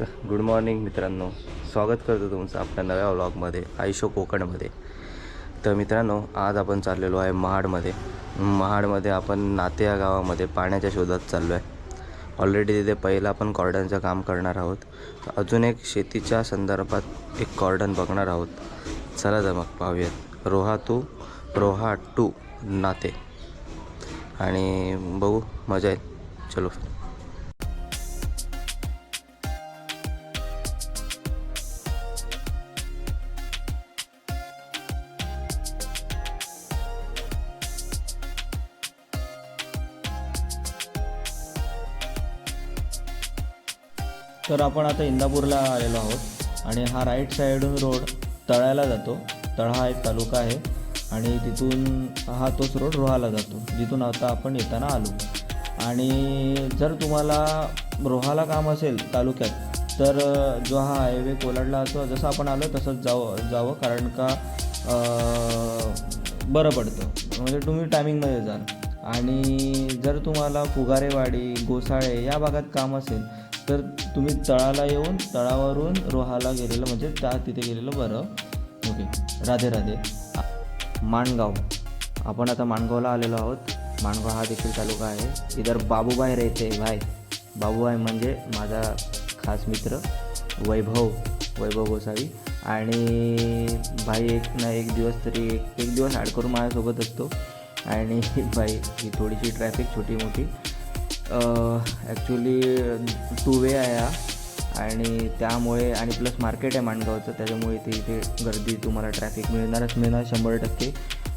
Good morning मित्रांनो. स्वागत करतो तुमचं आपल्या नव्या व्लॉगमध्ये आयशो कोकणमध्ये. तर मित्रांनो आज आपण चाललेलो आहे महाडमध्ये. महाडमध्ये आपण नाते या गावामध्ये पाण्याच्या शोधात चाललो आहे ऑलरेडी तिथे पहिलं आपण कॉर्डनचं काम करणार आहोत. अजून एक शेतीच्या संदर्भात एक कॉर्डन बघणार आहोत. चला तर मग पाहूयात. रोहा टू रोहा टू नाते. आणि बघू मजा येईल. चलो. तर आपण आता इंदापूरला आलेलो आहोत आणि हा राईट साईडून रोड तळ्याला जातो. तळा हा एक तालुका आहे आणि तिथून हा तोच रोड रोहाला जातो जिथून आता आपण येताना आलो. आणि जर तुम्हाला रोहाला काम असेल तालुक्यात तर जो हा हायवे कोलाडला असतो जसं आपण आलो तसंच जावं जावं कारण का बरं पडतं. म्हणजे तुम्ही टायमिंगमध्ये जाल. आणि जर तुम्हाला फुगारेवाडी गोसाळे या भागात काम असेल तर तुम्ही तळाला येऊन तळावरून रोहाला गेलेलं म्हणजे त्या तिथे गेलेलं बरं. ओके. राधे राधे. माणगाव. आपण आता माणगावला आलेलो आहोत. माणगाव हा देखील तालुका आहे. इधर बाबूबाई रहते भाई. बाबूबाई म्हणजे माझा खास मित्र वैभव वैभव गोसावी. आणि भाई एक ना एक दिवस तरी एक एक दिवस ॲड करून माझ्यासोबत असतो. आणि भाई ही थोडीशी ट्रॅफिक छोटी मोठी ॲक्च्युली टू वे आहे हा आणि त्यामुळे आणि प्लस मार्केट आहे माणगावचं त्याच्यामुळे इथे इथे गर्दी तुम्हाला ट्रॅफिक मिळणारच मिळणार शंभर टक्के.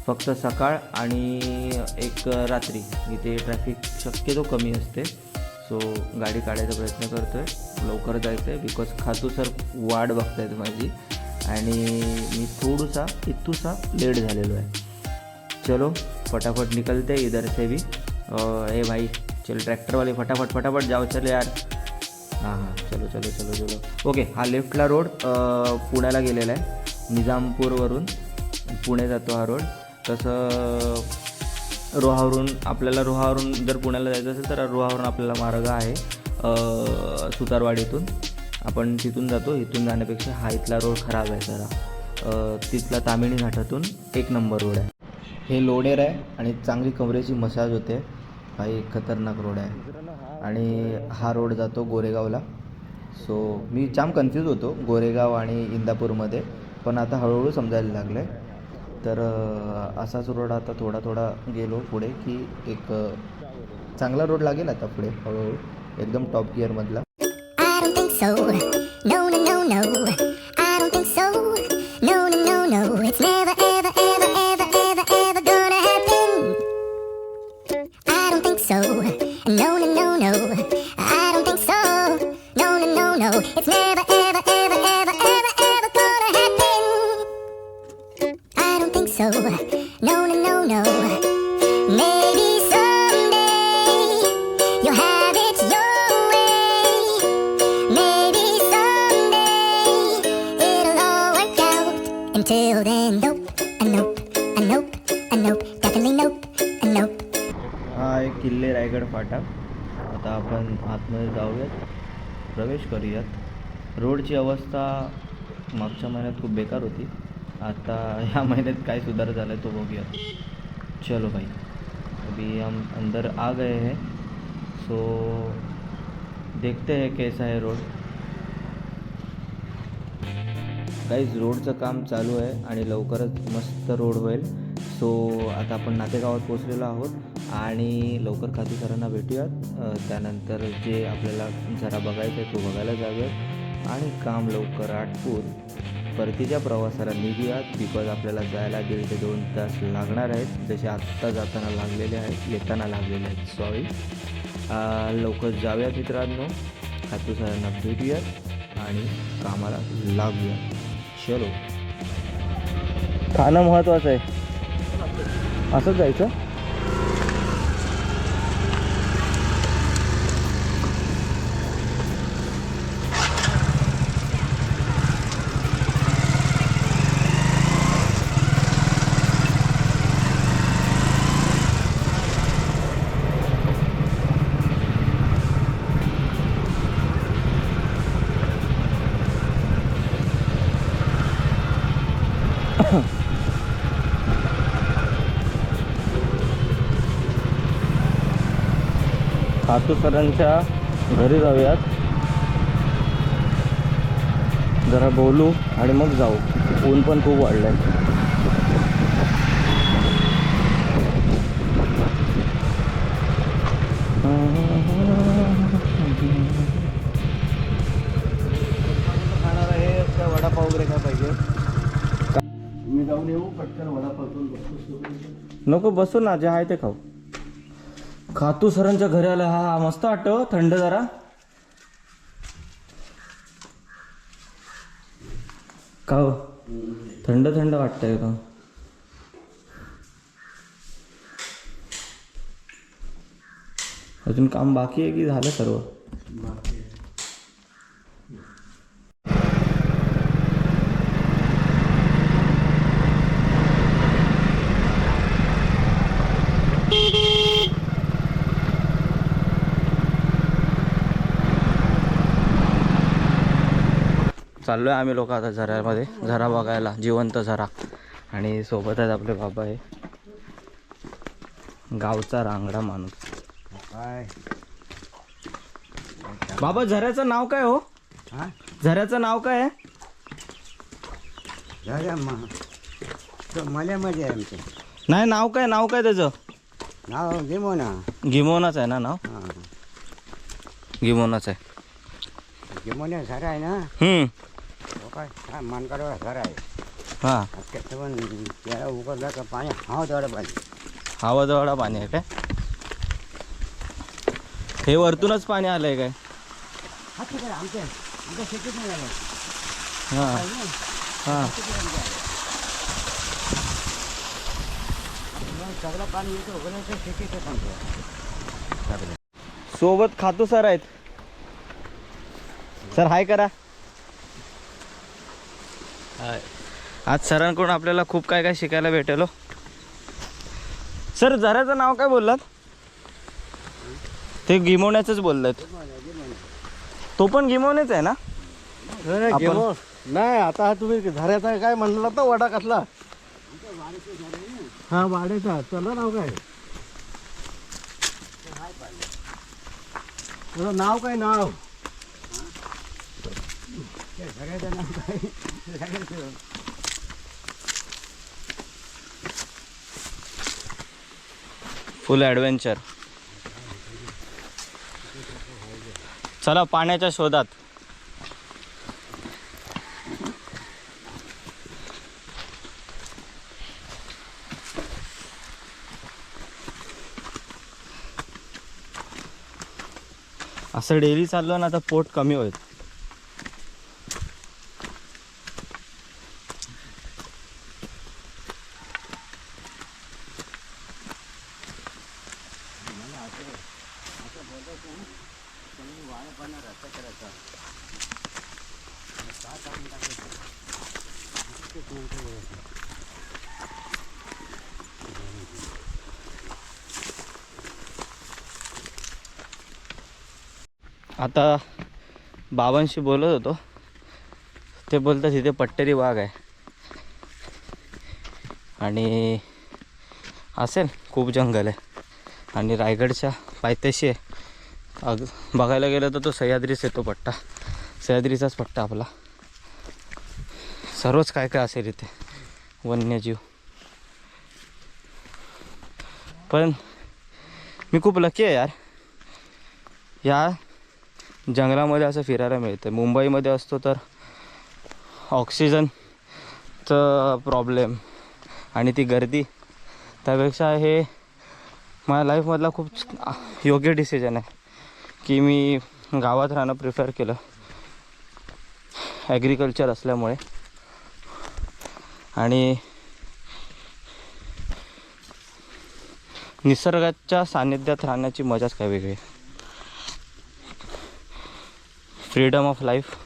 फक्त सकाळ आणि एक रात्री. इथे ट्रॅफिक शक्यतो कमी असते. सो गाडी काढायचा प्रयत्न करतो आहे लवकर जायचं आहे बिकॉज खातू सर वाट बघतायत माझी. आणि मी थोडूसा इथूसा लेट झालेलो आहे. चलो फटाफट निकलते इधर से भी. ए भाई चल ट्रॅक्टरवाले फटाफट फटाफट जाओ चल यार. हां हां चलो चलो चलो चलो. ओके हा लेफ्टला रोड पुण्याला गेलेला आहे. निजामपूरवरून पुणे जातो हा रोड तसं रोहावरून आपल्याला रोहावरून जर पुण्याला जायचं असेल तर रोहावरून आपल्याला मार्ग आहे सुतारवाडीतून. आपण तिथून जातो इथून जाण्यापेक्षा हा इथला रोड खराब आहे जरा. तिथला तामिणी घाटातून एक नंबर रोड आहे. हे लोडेर आहे आणि चांगली कमरेची मसाज होते. हा एक खतरनाक रोड आहे. आणि हा रोड जातो गोरेगावला. सो मी जाम कन्फ्यूज होतो गोरेगाव आणि इंदापूरमध्ये. पण आता हळूहळू समजायला लागलं आहे तर असाच रोड आता थोडा थोडा गेलो पुढे की एक चांगला रोड लागेल आता पुढे हळूहळू. एकदम टॉप गिअरमधला Until then, nope, a nope, a nope, a nope, definitely nope, a nope. हा एक किल्ले रायगड फाटा. आता आपण आतमध्ये जाऊयात. प्रवेश करूयात. रोडची अवस्था मागच्या महिन्यात खूप बेकार होती. आता ह्या महिन्यात काय सुधार झाला आहे तो बघूयात. चलो भाई. अभी हम अंदर आ गए हैं. सो देखते हैं कैसा है रोड काहीच रोडचं काम चालू आहे आणि लवकरच मस्त रोड होईल. सो आता आपण नातेगावात पोचलेलो आहोत आणि लवकर खाती सरांना भेटूयात त्यानंतर जे आपल्याला जरा बघायचं आहे तो बघायला जाऊयात. आणि काम लवकर आटपून परतीच्या प्रवासाला निघूयात बिकॉज आपल्याला जायला दीड ते दोन तास लागणार आहेत. जसे आत्ता जाताना लागलेले आहेत येताना लागलेले आहेत. सॉरी लवकर जाऊयात मित्रांनो. खातू सरांना भेटूयात आणि कामाला लागूया चलो. खाणं महत्त्वाचं आहे. असंच जायचं? खातू सरांच्या घरी जाऊयात. जरा बोलू आणि मग जाऊ. ऊन पण खूप वाढलंय. खाणार आहे वडापाव वगैरे काय पाहिजे. जाऊन येऊ पटकन वडापावतून बसतो नको बसू ना जे आहे ते खाऊ. खातू सरांच्या घरी आलं हा हा मस्त वाटतं थंड जरा. का हो? थंड थंड वाटतंय का? अजून काम बाकी आहे की झालं सर्व? चाललोय आम्ही लोक आता झऱ्यामध्ये. झरा बघायला जिवंत झरा. आणि सोबत आहेत आपले बाबा आहे गावचा रांगडा माणूस. बाबा झऱ्याचं नाव काय हो? झऱ्याचं नाव काय आहे? मल्यामध्ये आहे आमचं नाही नाव काय नाव काय त्याचं? नाव घेमो ना गिमोनाच आहे ना नाव? गिमोनाच आहे. घेमोन्या झारा आहे ना? हम्म. काय? हा झारा आहे. हां. त्याचं पण त्याला उघडला का पाणी हाव तेवढं पाणी. हवा जवळ पाणी आहे काय? हे वरतूनच पाणी आलंय काय? हा ठीक आहे आमच्या आमच्या शेतीत नाही झालं हां. हां. सगळं पाणी येतं शेतीचं पण सगळं. सोबत खातो सर आहेत. सर हाय करा. आज सरांकडून आपल्याला खूप काय काय शिकायला भेटेल हो. सर झऱ्याचं नाव काय बोललात? ते गिमवण्याचंच बोललात. तो पण गिमवणेच आहे ना? आपण- नाही आता तुम्ही झऱ्याचा काय म्हणला तर वडा कसला? हा वाड्याचा. चला नाव काय? तुझं नाव काय नाव? झऱ्याचं नाव काय? Full adventure. चला पाण्याच्या शोधात. असं डेली चाललो ना तर पोट कमी होईल. आता बाबांशी बोलत होतो. ते बोलतात इथे पट्टेरी वाघ आहे. आणि असेल खूप जंगल आहे. आणि रायगडच्या पायथ्याशी आहे. अग बघायला गेलं तर तो सह्याद्रीच येतो पट्टा. सह्याद्रीचाच पट्टा आपला. सर्वच काय काय असेल इथे. वन्यजीव. पण मी खूप लकी आहे यार. या जंगलामध्ये असं फिरायला मिळतं. मुंबईमध्ये असतो तर ऑक्सिजनचं प्रॉब्लेम आणि ती गर्दी. त्यापेक्षा हे माझ्या लाईफमधला खूप योग्य डिसिजन आहे. की मी गावात राहणं प्रिफर केलं. ॲग्रिकल्चर असल्यामुळे. आणि निसर्गाच्या सान्निध्यात राहण्याची मजाच काय वेगळी फ्रीडम ऑफ लाईफ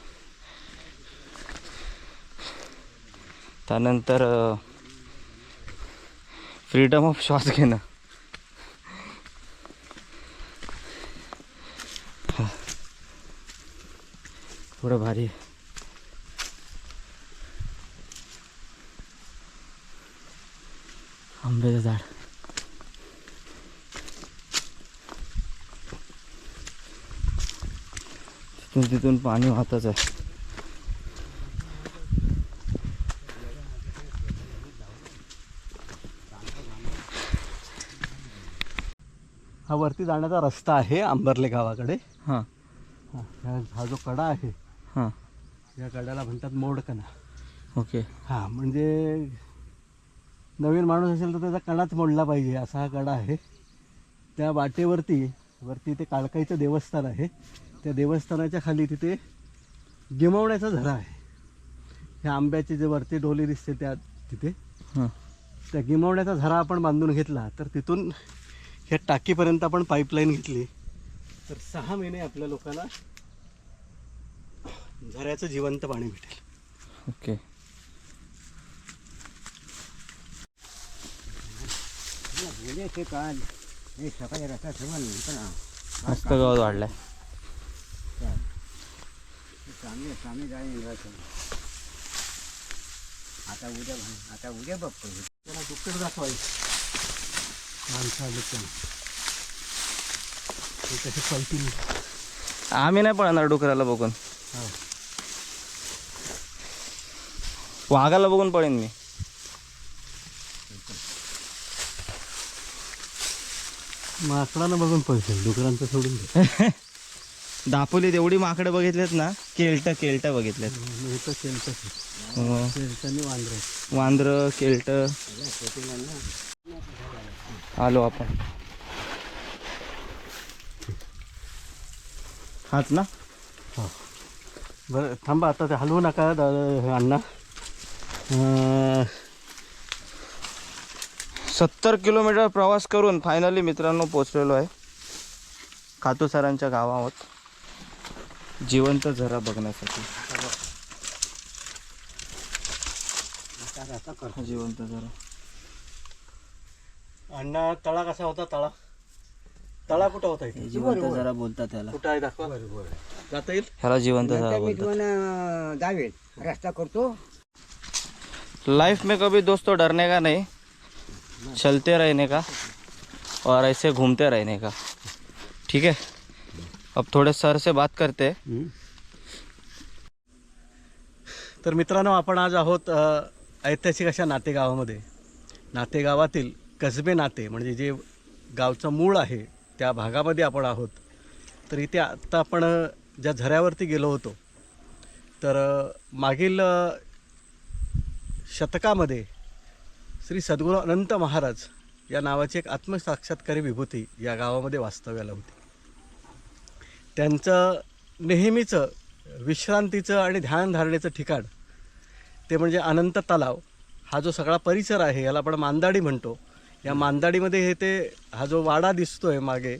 त्यानंतर फ्रीडम ऑफ श्वास घेणं. हा. थोडं भारी आंब्याचं झाड. तिथून तिथून पाणी वाहतच आहे. हा वरती जाण्याचा रस्ता आहे आंबर्ले गावाकडे. हां. हा हा- हा जो कडा आहे हां. या कड्याला म्हणतात मोडकणा. ओके. हा म्हणजे नवीन माणूस असेल तर त्याचा कणाच मोडला पाहिजे असा हा कडा आहे. त्या वाटेवरती वरती ते काळकाईचं देवस्थान आहे. त्या देवस्थानाच्या खाली तिथे गिमवण्याचा झरा आहे. ह्या आंब्याचे जे वरती डोली दिसते त्या तिथे त्या गिमवण्याचा झरा आपण बांधून घेतला तर तिथून ह्या टाकीपर्यंत आपण पाईपलाईन घेतली. तर सहा महिने आपल्या लोकांना झऱ्याचं जिवंत पाणी भेटेल. ओके. गेले ते काल हे सकाळी रस्ता ना मस्त गवत वाढलाय. चांगले चांगले जाळे निघायचं आता उद्या आता उद्या बघतो त्याला दाखवायचं माणसा आम्ही नाही पळणार डुकराला बघून. हा. वाघाला बघून पळेन मी. माकडानं बघून पळतील डुकरांचं सोडून दे. दापोलीत एवढी माकडे बघितलेत ना केलट केलट बघितलेत. हो. वांद्रे. वांद्र केलट. आलो आपण. हाच ना? बरं थांबा आता ते हलवू नका दा- अण्णा. सत्तर किलोमीटर प्रवास करून फायनली मित्रांनो पोचलेलो आहे. खातू सरांच्या गावात जिवंत झरा बघण्यासाठी. हा जिवंत झरा. अण्णा तळा कसा होता? तळा. तळा कुठं होता जिवंत झरा बोलतात त्याला कुठं आहे? दाखवा. जाता येईल? ह्याला जिवंत झरा बोलतात. रस्ता करतो. लाइफ में कभी दोस्तों डरने का नहीं. चलते रहने का और ऐसे घूमते रहने का। ठीक है? अब थोड़े सर से बात करते। तर मित्रांनो आपण आज आहोत ऐतिहासिक अशा नातेगावामध्ये. नातेगावातील कसबे नाते म्हणजे जे गावचं मूळ आहे त्या भागामध्ये आपण आहोत. तर इथे आत्ता आपण ज्या झऱ्यावरती गेलो होतो तर मागील शतकामध्ये श्री सद्गुरू अनंत महाराज या नावाची एक आत्मसाक्षात्कारी विभूती या गावामध्ये वास्तव्याला होती. त्यांचं नेहमीचं विश्रांतीचं आणि ध्यानधारणेचं ठिकाण ते म्हणजे अनंत तलाव हा जो सगळा परिसर आहे याला आपण मांदाडी म्हणतो. या मांदाडीमध्ये हे ते हा जो वाडा दिसतो आहे मागे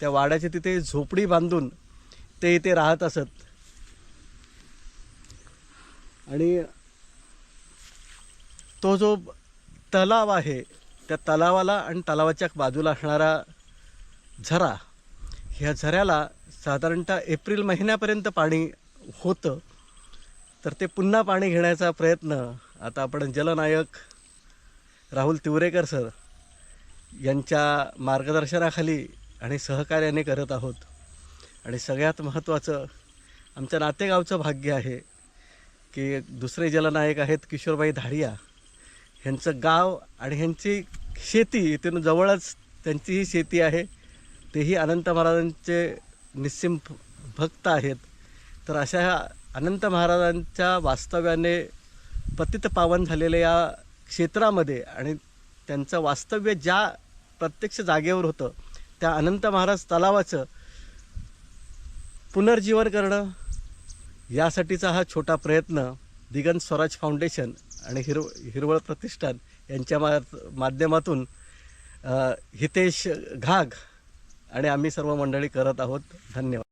त्या वाड्याची तिथे झोपडी बांधून ते इथे राहत असत. आणि तो जो तलाव आहे. त्या तलावाला आणि तलावाच्या बाजूला असणारा झरा ह्या झऱ्याला साधारणतः एप्रिल महिन्यापर्यंत पाणी होतं. तर ते पुन्हा पाणी घेण्याचा प्रयत्न आता आपण जलनायक राहुल तिवरेकर सर यांच्या मार्गदर्शनाखाली आणि सहकार्याने करत आहोत. आणि सगळ्यात महत्त्वाचं आमच्या नातेगावचं भाग्य आहे की दुसरे जलनायक आहेत किशोरबाई धारिया. ह्यांचं गाव आणि ह्यांची शेती इथून जवळच त्यांची ही शेती आहे. तेही अनंत महाराजांचे निस्सिम भक्त आहेत. तर अशा ह्या अनंत महाराजांच्या वास्तव्याने पतित पावन झालेल्या या क्षेत्रामध्ये आणि त्यांचं वास्तव्य ज्या प्रत्यक्ष जागेवर होतं त्या अनंत महाराज तलावाचं पुनर्जीवन करणं यासाठीचा हा छोटा प्रयत्न दिगंत स्वराज फाउंडेशन आणि हिरव हिरवळ प्रतिष्ठान यांच्या मा माध्यमातून हितेश घाग आणि आम्ही सर्व मंडळी करत आहोत. धन्यवाद.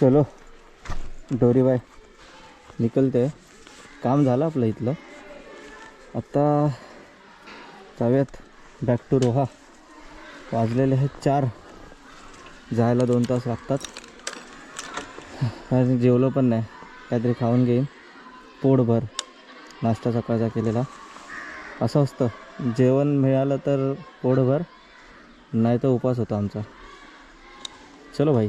चलो डोरी बाय. निकलते. काम झालं आपलं इथलं. आत्ता जाऊयात बॅक टू रोहा वाजलेले आहेत चार. जायला दोन तास लागतात. आणि जेवलो पण नाही. काहीतरी खाऊन घेईन. पोटभर नाश्ता सकाळचा केलेला. असं असतं. जेवण मिळालं तर पोटभर नाही तर उपास होता आमचा. चलो भाई.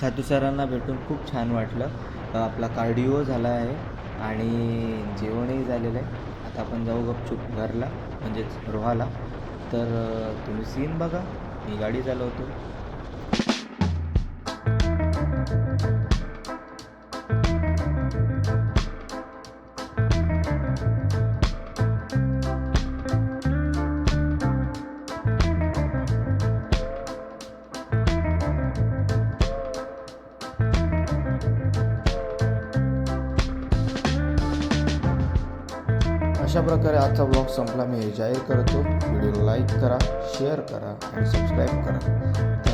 खातू सरांना भेटून खूप छान वाटलं. आपला कार्डिओ झाला आहे आणि जेवणही झालेलं आहे. आता आपण जाऊ गपचूप घरला म्हणजेच रोहाला. तर तुम्ही सीन बघा. मी गाडी चालवतो. प्रकारे आजचा ब्लॉग संपला. मी हे जाहीर करतो. व्हिडिओ लाईक करा शेअर करा आणि सबस्क्राईब करा.